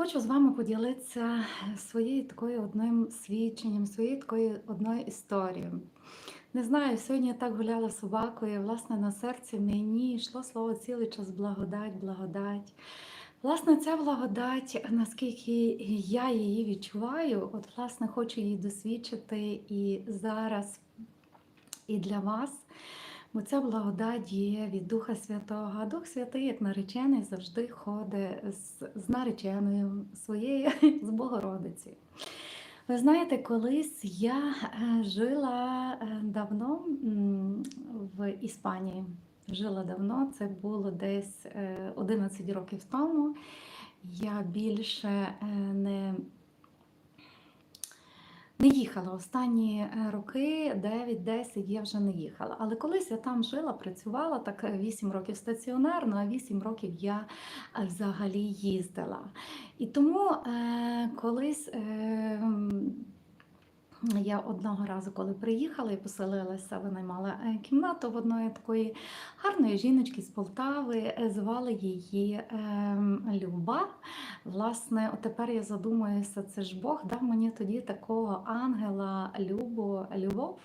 Хочу з вами поділитися своєю такою одним свідченням, своєю такою одною історією. Не знаю, сьогодні я так гуляла собакою, власне, на серці мені йшло слово цілий час благодать, благодать. Власне, ця благодать, наскільки я її відчуваю, от, власне, хочу її досвідчити і зараз, і для вас. Бо ця благодать є від Духа Святого. А Дух Святий, як наречений, завжди ходить з, з нареченою своєю з Богородиці. Ви знаєте, колись я е, жила е, давно в Іспанії. Жила давно, це було десь е, 11 років тому. Я більше е, не не їхала останні е, роки, 9-10 я вже не їхала. Але колись я там жила, працювала так е, 8 років стаціонарно, а 8 років я е, взагалі їздила. І тому е, колись. Е, я одного разу, коли приїхала і поселилася, винаймала е, кімнату в одної такої гарної жіночки з Полтави. е, Звали її ем, Люба. Власне, тепер я задумуюся, це ж Бог дав мені тоді такого ангела Любу, любов.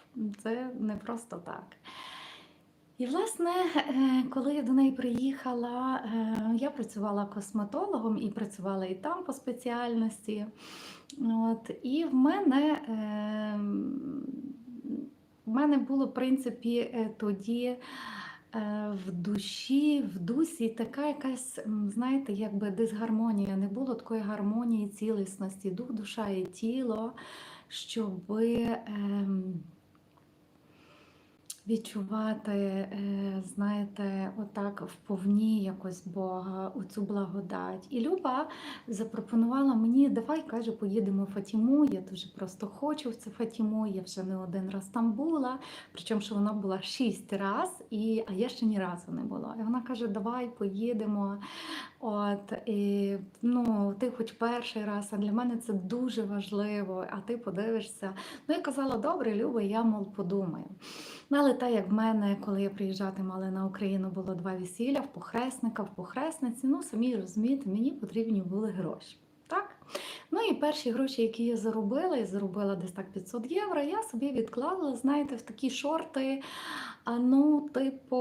Це не просто так. І, власне, е, коли я до неї приїхала, е, я працювала косметологом і працювала і там по спеціальності. От, і в мене, е, в мене було, в принципі, е, тоді в душі, в дусі така якась, знаєте, якби дисгармонія. Не було такої гармонії, цілісності, дух, душа і тіло, щоби. Відчувати, е, знаєте, отак вповні якось Бога, оцю благодать. І Люба запропонувала мені, давай, каже, поїдемо в Фатіму. Я дуже просто хочу в це Фатіму. Я вже не один раз там була. Причому, що вона була шість раз, і, а я ще ні разу не була. І вона каже, давай поїдемо. От, і, ну, ти хоч перший раз, а для мене це дуже важливо, а ти подивишся. Ну, я казала, добре, Люба, я мов подумаю. Ну, але так як в мене, коли я приїжджатимала на Україну, було два весілля в похресника, в похресниці, ну самі розумієте, мені потрібні були гроші. Так? Ну і перші гроші, які я заробила, я заробила десь так 500 євро, я собі відклала, знаєте, в такі шорти, ну, типу,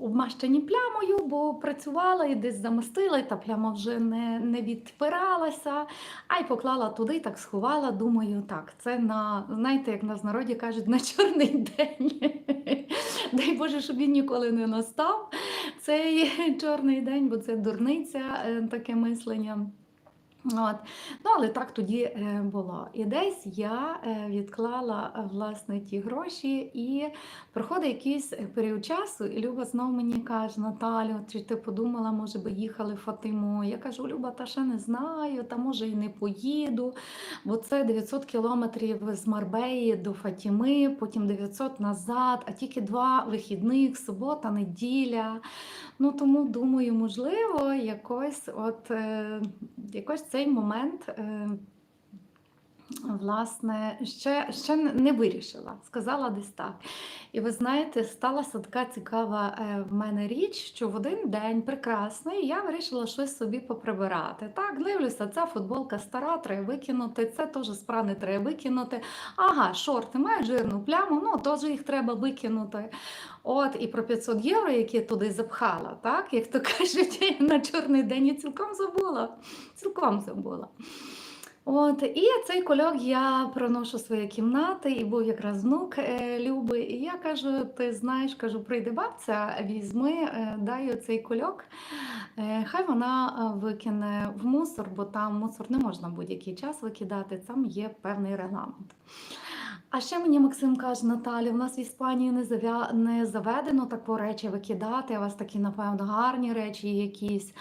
обмащені плямою, бо працювала і десь замостила, і та пляма вже не, не відпиралася, а й поклала туди, так сховала. Думаю, так, це на, знаєте, як нас народі кажуть, на чорний день. Дай Боже, щоб він ніколи не настав. Цей чорний день, бо це дурниця, е, таке мислення. От. Ну, але так тоді е, було. І десь я е, відклала е, власне ті гроші, і проходить якийсь період часу, і Люба знову мені каже: Наталю, чи ти подумала, може би їхали в Фатиму? Я кажу, Люба, та ще не знаю, та може і не поїду, бо це 900 кілометрів з Марбеї до Фатіми, потім 900 назад, а тільки два вихідних, субота, неділя. Ну тому думаю, можливо, якось от якось цей момент. Власне, ще, ще не вирішила, сказала десь так. І ви знаєте, сталася така цікава е, в мене річ, що в один день прекрасний я вирішила щось собі поприбирати. Так, дивлюся, ця футболка стара, треба викинути, це теж спрани треба викинути. Ага, шорти мають жирну пляму, ну теж їх треба викинути. От, і про 500 євро, які я туди запхала, так, як то кажуть, на чорний день я цілком забула. Цілком забула. От, і цей кольок я проношу своє кімнати, і був якраз внук е, Люби. І я кажу: ти знаєш, кажу, прийде бабця, візьми, е, дай цей кольок. Е, хай вона е, викине в мусор, бо там мусор не можна будь-який час викидати, там є певний регламент. А ще мені Максим каже, Наталі, у нас в Іспанії не завя... не заведено таку речі викидати. У вас такі, напевно, гарні речі якісь.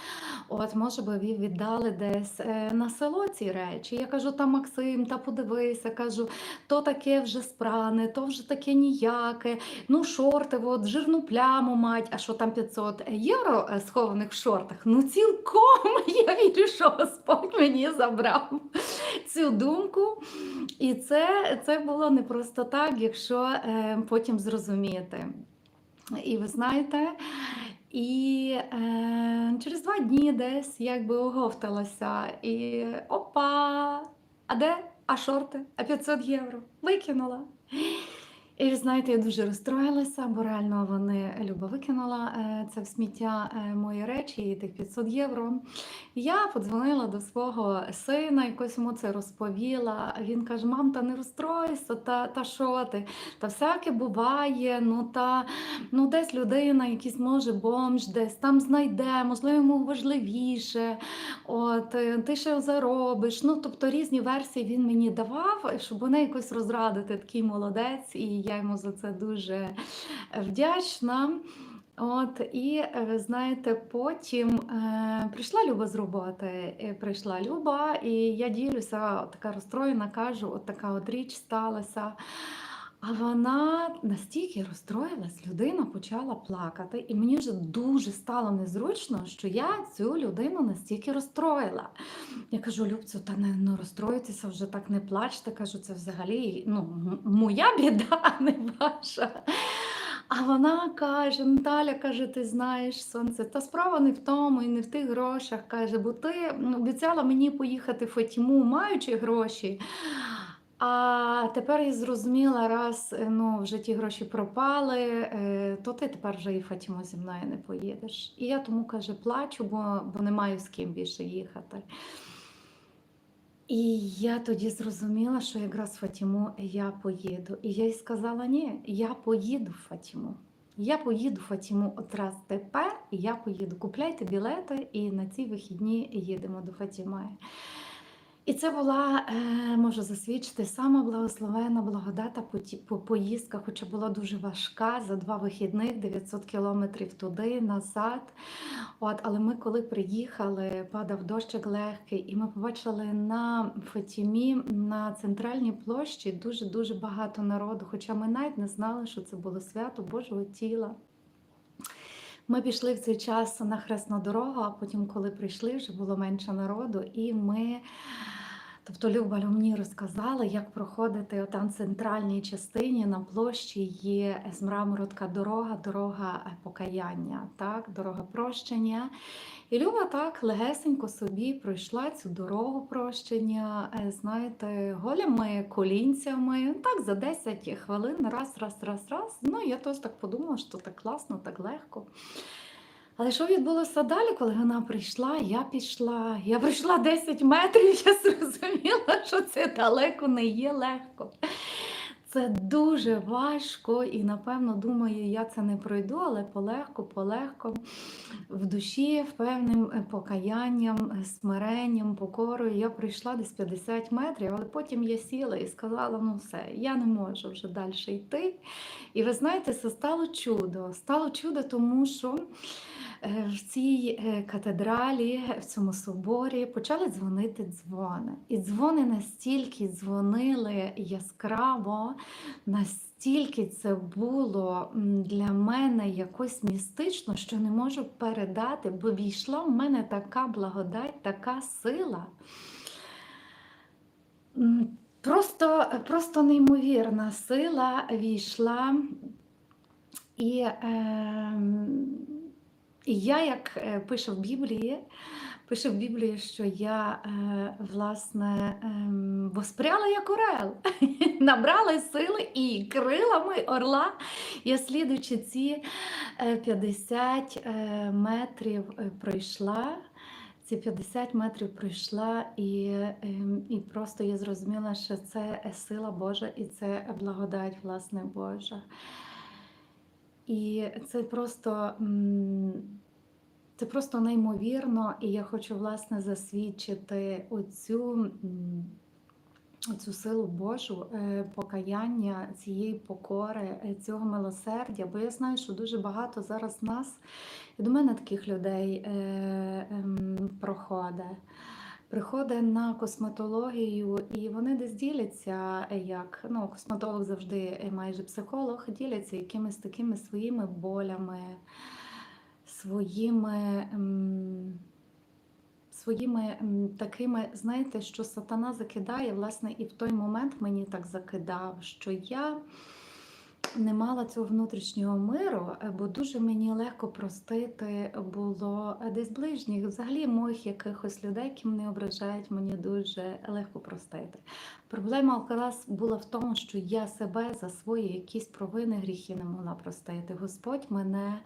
От, може би, ви віддали десь е, на село ці речі. Я кажу, та Максим, та подивися, кажу, то таке вже спране, то вже таке ніяке. Ну, шорти, от, жирну пляму мать, а що там 500 євро е, схованих в шортах? Ну, цілком я вірю, що Господь мені забрав цю думку. І це, це було не просто так, якщо е, потім зрозуміти. І ви знаєте, І е, через два дні десь якби оговталася. І опа! А де? А шорти? А 500 євро? Викинула. І знаєте, я дуже розстроїлася, бо реально вони Люба викинула е, це в сміття е, мої речі і тих 500 євро. Я подзвонила до свого сина, якось йому це розповіла. Він каже: Мам, та не розстройся, та, та що ти? Та всяке буває. Ну та ну десь людина, якийсь може бомж, десь там знайде, можливо, йому важливіше. От е, ти ще заробиш. Ну тобто різні версії він мені давав, щоб мене якось розрадити. Такий молодець, і я йому за це дуже вдячна. От і е, ви знаєте, потім е, прийшла Люба з роботи. е, Прийшла Люба, і я ділюся, така розстроєна, кажу, от така от річ сталася. А вона настільки розстроїлась, людина почала плакати, і мені вже дуже стало незручно, що я цю людину настільки розстроїла. Я кажу, Любцю, та не, не розстроїтеся, вже так не плачте. Кажу, це взагалі ну, моя біда, не ваша. А вона каже: Наталя, каже, ти знаєш, сонце, та справа не в тому і не в тих грошах. каже, бо ти обіцяла мені поїхати в Фатіму, маючи гроші. А тепер я зрозуміла, раз е, ну, вже ті гроші пропали, е, то ти тепер вже і в Фатіму зі мною не поїдеш. І я тому каже, плачу, бо, бо не маю з ким більше їхати. І я тоді зрозуміла, що якраз Фатіму я поїду. І я їй сказала: ні, я поїду в Фатіму. Я поїду в Фатіму от тепер, і я поїду. Купляйте білети, і на ці вихідні їдемо до Фатіми. І це була, е, можу засвідчити, сама благословена благодата по поїздка, хоча була дуже важка за два вихідних, 900 кілометрів туди, назад. От, але ми, коли приїхали, падав дощик легкий, і ми побачили на Фатімі, на центральній площі дуже-дуже багато народу, хоча ми навіть не знали, що це було свято Божого тіла. Ми пішли в цей час на хресну дорогу, а потім, коли прийшли, вже було менше народу, і ми. Тобто Люба мені розказала, як проходити отам в центральній частині на площі є з дорога, дорога е, покаяння, так, дорога прощення. І Люба так легесенько собі пройшла цю дорогу прощення, е, знаєте, голями колінцями, так за 10 хвилин, раз, раз, раз, раз. Ну, я теж так подумала, що так класно, так легко. Але що відбулося далі, коли вона прийшла, я пішла. Я пройшла 10 метрів, я зрозуміла, що це далеко не є легко. Це дуже важко, і напевно думаю, я це не пройду, але полегко, полегко в душі, певним е, покаянням, е, смиренням, покорою. Я прийшла десь 50 метрів, але потім я сіла і сказала: ну все, я не можу вже далі йти. І ви знаєте, це стало чудо. Стало чудо, тому що е, в цій катедралі, в цьому соборі почали дзвонити дзвони. І дзвони настільки дзвонили яскраво, настільки це було для мене якось містично, що не можу передати, бо війшла в мене така благодать, така сила. Просто, просто неймовірна сила війшла. І, і я, як е, пише в Біблії, пише в Біблії, що я е, власне ем, воспряла як орел, набрала сили і крилами орла. Я слідуючи ці е, 50 е, метрів е, пройшла. Ці 50 метрів пройшла, і, ем, і просто я зрозуміла, що це сила Божа і це благодать, власне, Божа. І це просто, це просто неймовірно, і я хочу власне засвідчити оцю, м, оцю силу Божу, е, покаяння цієї покори, е, цього милосердя. Бо я знаю, що дуже багато зараз нас, і до мене таких людей е, ем, проходить. Приходить на косметологію, і вони десь діляться, як ну, косметолог завжди майже психолог, діляться якимись такими своїми болями, своїми, ем, своїми ем, такими, знаєте, що сатана закидає, власне, і в той момент мені так закидав, що я не мала цього внутрішнього миру, е, бо дуже мені легко простити було е, десь ближніх, взагалі моїх якихось людей, які мене ображають, мені дуже легко простити. Проблема якраз була в тому, що я себе за свої якісь провини, гріхи не могла простити. Господь мене.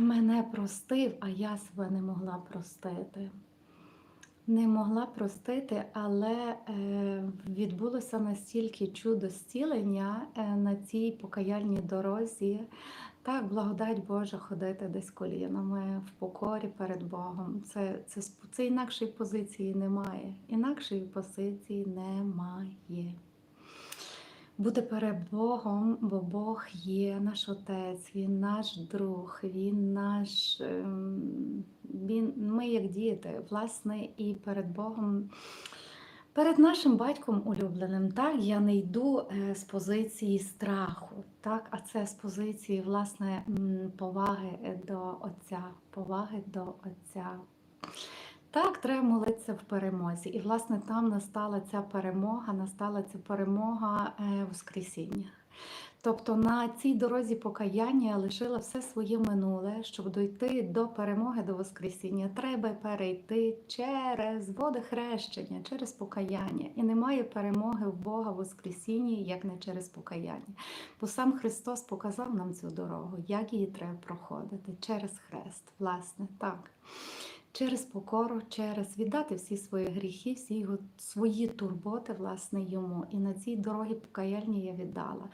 Мене простив, а я себе не могла простити не могла простити, але е, відбулося настільки чудо зцілення е, на цій покаяльній дорозі. Так, благодать Божа ходити десь колінами в покорі перед Богом. Це, це, це інакшої позиції немає. Інакшої позиції немає. Бути перед Богом, бо Бог є наш Отець, Він наш друг, Він наш. ем, він, Ми як діти, власне, і перед Богом, перед нашим батьком улюбленим, так, я не йду е, з позиції страху, так, а це з позиції власне поваги до Отця, поваги до Отця. Так, треба молитися в перемозі. І, власне, там настала ця перемога, настала ця перемога е, Воскресіння. Тобто на цій дорозі покаяння я лишила все своє минуле, щоб дойти до перемоги до Воскресіння. Треба перейти через води хрещення, через покаяння. І немає перемоги в Бога в Воскресінні, як не через покаяння. Бо сам Христос показав нам цю дорогу, як її треба проходити через хрест, власне, так через покору, через віддати всі свої гріхи, всі його свої турботи, власне, йому. І на цій дорогі покаяльні я віддала.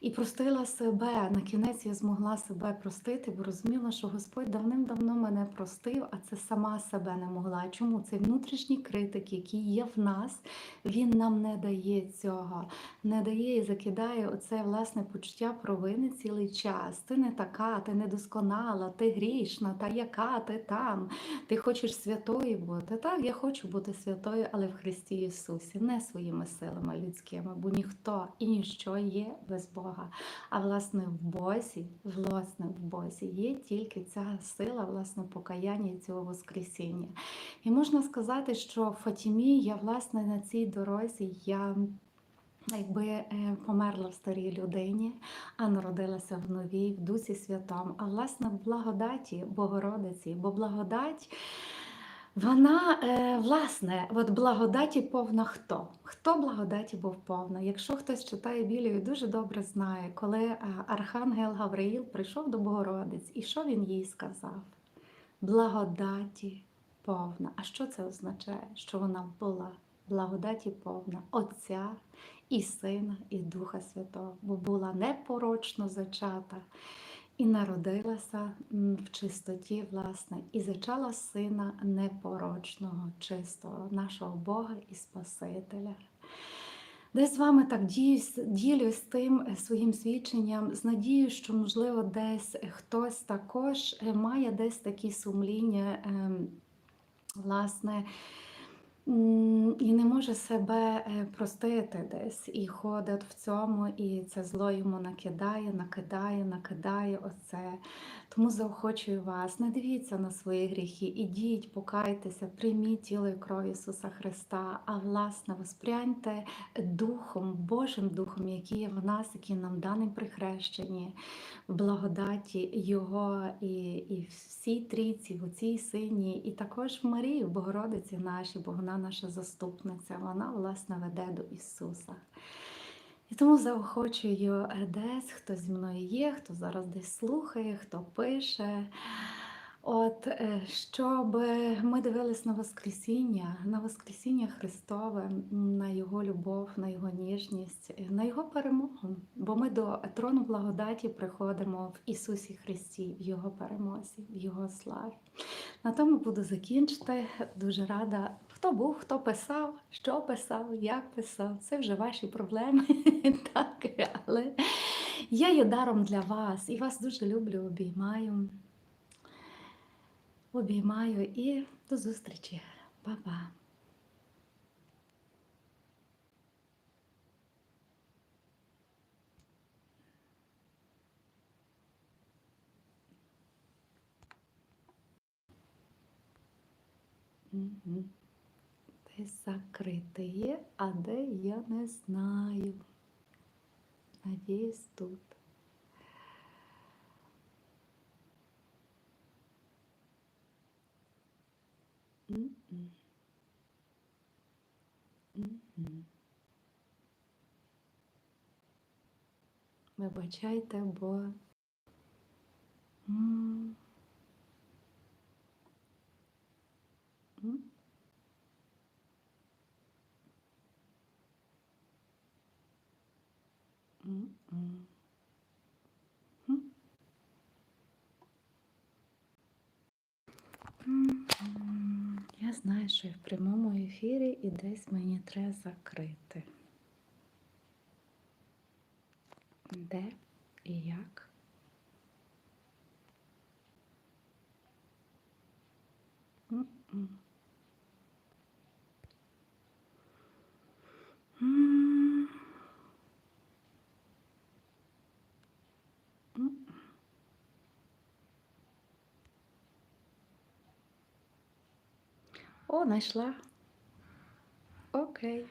І простила себе. На кінець я змогла себе простити, бо розуміла, що Господь давним-давно мене простив, а це сама себе не могла. Чому цей внутрішній критик, який є в нас, він нам не дає цього, не дає і закидає оце власне почуття провини цілий час. Ти не така, ти недосконала, ти грішна, та яка ти там. Ти хочеш святою бути. Так, я хочу бути святою, але в Христі Ісусі, не своїми силами людськими, бо ніхто і ніщо є без Бога. А власне в Бозі, власне, в Бозі є тільки ця сила, власне, покаяння цього Воскресіння. І можна сказати, що Фатімі я, власне, на цій дорозі я. Якби е, померла в старій людині, а народилася в новій, в Дусі Святому, а власне в благодаті Богородиці, бо благодать, вона, е, власне, от благодаті повна хто? Хто благодаті був повна? Якщо хтось читає Біблію, дуже добре знає, коли е, Архангел Гавриїл прийшов до Богородиць, і що він їй сказав? Благодаті повна. А що це означає? Що вона була благодаті повна Отця і Сина, і Духа Святого, бо була непорочно зачата і народилася в чистоті, власне, і зачала сина непорочного, чистого, нашого Бога і Спасителя. Десь з вами так ділюсь, ділюсь тим е, своїм свідченням, з надією, що, можливо, десь хтось також е, має десь такі сумління, ем, власне, і не може себе е, простити десь, і ходить в цьому, і це зло йому накидає, накидає, накидає оце. Тому заохочую вас, не дивіться на свої гріхи, ідіть, покайтеся, прийміть тіло і кров Ісуса Христа, а власне воспряньте Духом, Божим Духом, який є в нас, який нам даний при хрещенні, в благодаті Його і і всій трійці, в цій сині, і також в Марії, в Богородиці нашій, бо вона наша заступниця, вона власне веде до Ісуса. І тому заохочую десь, хто зі мною є, хто зараз десь слухає, хто пише. От, е, щоб ми дивились на Воскресіння, на Воскресіння Христове, на Його любов, на Його ніжність, на Його перемогу. Бо ми до трону благодаті приходимо в Ісусі Христі, в Його перемозі, в Його славі. На тому буду закінчити. Дуже рада, хто був, хто писав, що писав, як писав. Це вже ваші проблеми. так, Але я є даром для вас і вас дуже люблю, обіймаю. Обіймаю і до зустрічі. Па-па! Угу. Десь закрите є, а де я не знаю. Надіюсь, тут. М-м. Мгм. Вибачайте, бо. Знаю, що я в прямому ефірі і десь мені треба закрити. Де і як? М-м. О, знайшла. Окей.